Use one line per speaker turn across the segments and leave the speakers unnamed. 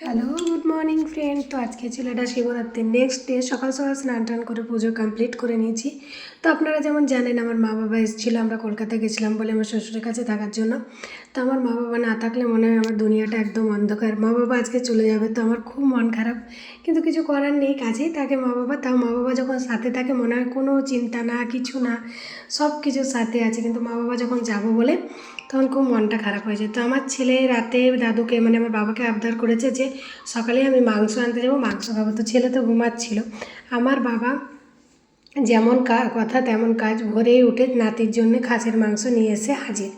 Hello good morning friend তো আজকে ছিল এটা শিবরাত্রির নেক্সট ডে সকাল সকাল স্নান টান করে পুজো কমপ্লিট করে নিয়েছি। তো আপনারা যেমন জানেন, আমার মা বাবা এসেছিল, আমরা কলকাতা গেছিলাম বলে আমার শ্বশুরের কাছে থাকার জন্য। তো আমার মা বাবা না থাকলে মনে হয় আমার দুনিয়াটা একদম অন্ধকার। মা বাবা আজকে চলে যাবে, তো আমার খুব মন খারাপ। কিন্তু কিছু করার নেই কাজেই থাকে মা বাবা। তাও মা বাবা যখন সাথে থাকে, মনে হয় কোনো চিন্তা না, কিছু না সব কিছু সাথে আছে। কিন্তু মা বাবা যখন যাব বলে তখন খুব মনটা খারাপ হয়ে যায় তো আমার ছেলে রাতে দাদুকে মানে আমার বাবাকে আবদার করেছে যে সকালে আমি মাংস আনতে যাব, মাংস খাব। তো ছেলে তো ঘুমাচ্ছিল। আমার বাবা যেমন কথা তেমন কাজ ভোরেই উঠে নাতির জন্য খাসির মাংস নিয়ে এসে হাজির।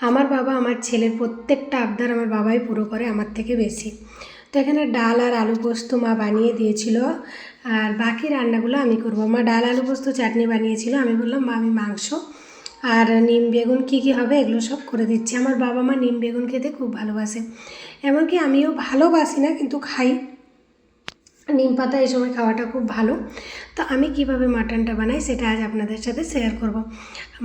আমার বাবা, আমার ছেলের প্রত্যেকটা আবদার আমার বাবাই পুরো করে, আমার থেকে বেশি। তো এখানে ডাল আর আলু পোস্ত মা বানিয়ে দিয়েছিল। আর বাকি রান্নাগুলো আমি করব। মা ডাল, আলু পোস্ত, চাটনি বানিয়েছিল। আমি বললাম, মা, আমি মাংস আর নিম বেগুন কী কী হবে এগুলো সব করে দিচ্ছি। আমার বাবা মা নিম বেগুন খেতে খুব ভালোবাসে। এমনকি আমিও ভালোবাসি না, কিন্তু খাই। নিম পাতা এই সময় খাওয়াটা খুব ভালো। তো আমি কীভাবে মাটনটা বানাই সেটা আজ আপনাদের সাথে শেয়ার করব।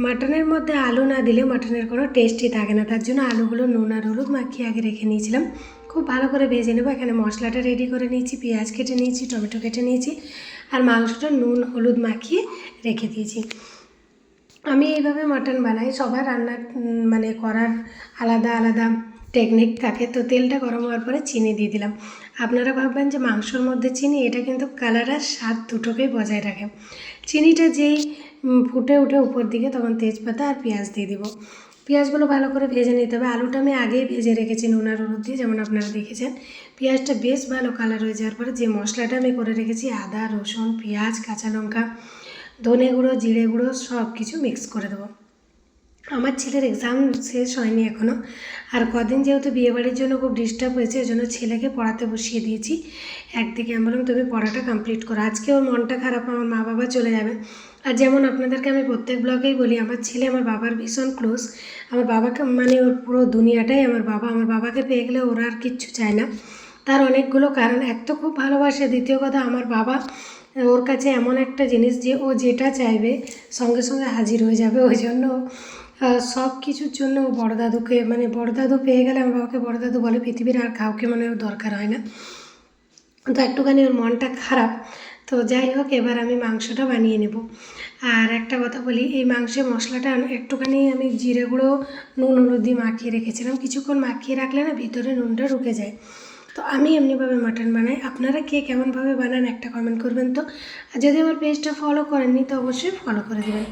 মাটনের মধ্যে আলু না দিলে মাটনের কোনো টেস্টই থাকে না। তার জন্য আলুগুলো নুন আর হলুদ মাখিয়ে আগে রেখে নিয়েছিলাম। খুব ভালো করে ভেজে নেব। এখানে মশলাটা রেডি করে নিয়েছি, পেঁয়াজ কেটে নিয়েছি, টমেটো কেটে নিয়েছি। আর মাংসটা নুন, হলুদ মাখিয়ে রেখে দিয়েছি। আমি এইভাবে মাটন বানাই। সবার রান্নার উম, মানে করার আলাদা আলাদা টেকনিক থাকে। তো তেলটা গরম হওয়ার পরে চিনি দিয়ে দিলাম। আপনারা ভাববেন যে মাংসর মধ্যে চিনি এটা কিন্তু কালার আর স্বাদ দুটোকেই বজায় রাখে। চিনিটা যেই ফুটে উঠে উপর দিকে তখন তেজপাতা আর পেঁয়াজ দিয়ে দিব। পেঁয়াজগুলো ভালো করে ভেজে নিতে হবে। আলুটা আমি আগেই ভেজে রেখেছি নুন আর হলুদ দিয়ে যেমন আপনারা দেখেছেন। পেঁয়াজটা বেশ ভালো কালার হয়ে যাওয়ার পরে যে মশলাটা আমি করে রেখেছি আদা রসুন পেঁয়াজ কাঁচা লঙ্কা ধনে গুঁড়ো, জিরে গুঁড়ো সব কিছু মিক্স করে দেবো। আমার ছেলের এক্সাম শেষ হয়নি এখনও আর কদিন যেহেতু বিয়েবাড়ির জন্য খুব ডিস্টার্ব হয়েছে ওই জন্য ছেলেকে পড়াতে বসিয়ে দিয়েছি। একদিকে আমি বললাম, তুমি পড়াটা কমপ্লিট করো। আজকে ওর মনটা খারাপ, আমার মা বাবা চলে যাবে। আর যেমন আপনাদেরকে আমি প্রত্যেক ব্লগেই বলি, আমার ছেলে আমার বাবার ভীষণ ক্লোজ আমার বাবাকে মানে ওর পুরো দুনিয়াটাই আমার বাবা। আমার বাবাকে পেয়ে গেলে ওরা আর কিচ্ছু চায় না। তার অনেকগুলো কারণ। এক তো খুব ভালোবাসে, দ্বিতীয় কথা, আমার বাবা ওর কাছে এমন একটা জিনিস যে ও যেটা চাইবে সঙ্গে সঙ্গে হাজির হয়ে যাবে। ওই জন্য সব কিছুর জন্য ও বড় দাদুকে মানে বড় দাদু পেয়ে গেলে আমার বাবাকে বড় দাদু বলে পৃথিবীর আর কাউকে মানে দরকার হয় না। তো একটুখানি ওর মনটা খারাপ। তো যাই হোক, এবার আমি মাংসটা বানিয়ে নেব। আর একটা কথা বলি, এই মাংসের মশলাটা একটুখানি আমি জিরে গুঁড়ো, নুন, হলুদ দিয়ে মাখিয়ে রেখেছিলাম। কিছুক্ষণ মাখিয়ে রাখলে না ভিতরে নুনটা ঢুকে যায়। তো আমি এমনিভাবে মাটন বানাই। আপনারা কে কেমনভাবে বানান একটা কমেন্ট করবেন তো। আর যদি আমার পেজটা ফলো করেননি, তো অবশ্যই ফলো করে দেবেন।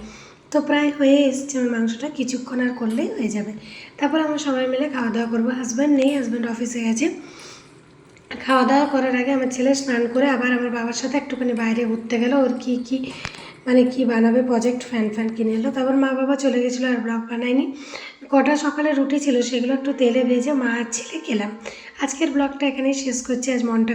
তো প্রায় হয়ে এসছে আমার মাংসটা, কিছুক্ষণ আর করলেই হয়ে যাবে। তারপর আমরা সবাই মিলে খাওয়া দাওয়া করব। হাজব্যান্ড নেই হাজব্যান্ড অফিসে গেছে খাওয়া দাওয়া করার আগে আমার ছেলে স্নান করে আবার আমার বাবার সাথে একটুখানি বাইরে ঘুরতে গেল। ওর কী কী মানে কি বানাবে প্রজেক্ট ফ্যান ফ্যান কিনে এলো। তারপর মা বাবা চলে গেছিল আর ব্লগ বানায়নি। কটা সকালে রুটি ছিল সেগুলো একটু তেলে ভেজে মা আর ছেলে খেলাম। আজকের ব্লগটা এখানেই শেষ করছি। আজ মনটা